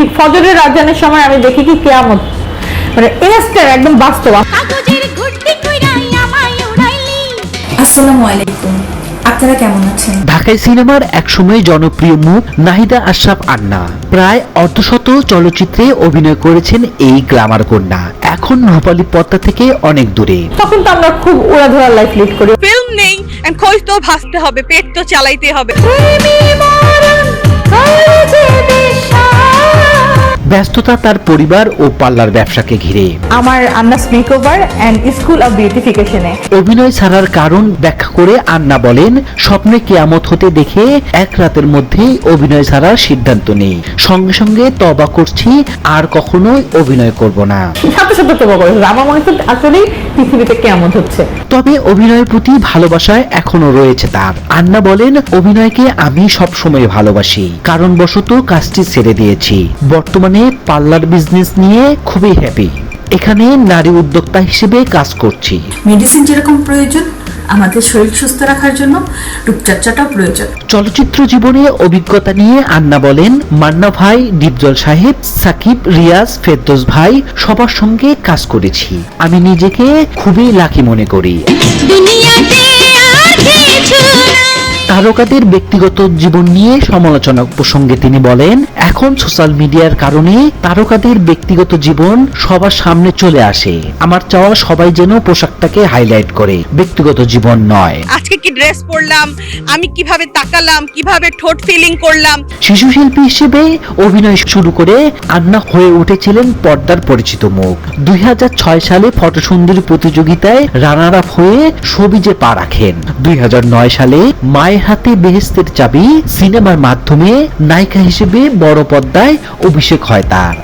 ঠিক ফজরের আজানের সময় আমি দেখি কি কেয়ামত। মানে ইনস্ট্যান্ট একদম বাস্তব। কাগজের ঘুরতে কইরাই আমায় উড়াইলি। আসসালামু আলাইকুম। আপনারা কেমন আছেন? ঢাকাই সিনেমার একসময় জনপ্রিয় মুখ নাহিদা আশরাফ আন্না। প্রায় অর্ধশত চলচ্চিত্রে অভিনয় করেছেন এই গ্লামার কন্যা। এখন রূপালী পর্দা থেকে অনেক দূরে। তখন তো আমরা খুব উড়াধরা লাইফ লিড করি। ফিল্ম নেই and খোঁজ তো ভাসতে হবে পেট তো চালাইতে হবে। ব্যস্ততা তার পরিবার ও পাল্লার ব্যবসাকে ঘিরে। আমার Anna's makeover and school of বিউটিফিকেশনে অভিনয় ছাড়ার কারণ ব্যাখ্যা করে আন্না বলেন স্বপ্নে কেয়ামত হতে দেখে এক রাতের মধ্যেই অভিনয় ছাড়ার সিদ্ধান্ত নেই। সঙ্গে সঙ্গে তবা করছি আর কখনোই অভিনয় করব না। সাথে সাথে তো করে। আমার মনে হচ্ছে আসলেই পৃথিবীতে কেমন হচ্ছে। তবে অভিনয়ের প্রতি ভালোবাসায় এখনও রয়েছে তার। আন্না বলেন অভিনয়কে আমি সব সময় ভালোবাসি। কারণবশত কাজটি ছেড়ে দিয়েছি। বর্তমানে পার্লার বিজনেস নিয়ে খুবই হ্যাপি এখানে নারী উদ্যোক্তা হিসেবে কাজ করছি। মেডিসিন যেরকম প্রয়োজন আমাদের শরীর সুস্থ রাখার জন্য রূপচর্চাটাও প্রয়োজন। চলচ্চিত্র জীবনে অভিজ্ঞতা নিয়ে আন্না বলেন মান্না ভাই ডিপজল সাহেব সাকিব রিয়াজ ফেরদোস ভাই সবার সঙ্গে কাজ করেছি। আমি নিজেকে খুবই লাকি মনে করি। দুনিয়াতে আর কিছু তারকাদের ব্যক্তিগত জীবন নিয়ে সমালোচনা প্রসঙ্গে তিনি বলেন এখন সোশ্যাল মিডিয়ার কারণে তারকাদের ব্যক্তিগত জীবন সবার সামনে চলে আসে। আমার চাওয়া সবাই যেন পোশাকটাকে হাইলাইট করে ব্যক্তিগত জীবন নয়। আজকে কি ড্রেস পরলাম? আমি কীভাবে তাকালাম? কীভাবে ঠোঁট ফিলিং করলাম? শিশু শিল্পী হিসেবে অভিনয় শুরু করে আন্না হয়ে উঠেছিলেন পর্দার পরিচিত মুখ। দুই হাজার ছয় সালে ফটোসুন্দরী প্রতিযোগিতায় রানার আপ হয়ে সবিজে পা রাখেন দুই হাজার নয় সালে মায়ের হাতে বেহেস্তের চাবি সিনেমার মাধ্যমে নায়িকা হিসেবে বড় পর্দায় অভিষেক হয় তার।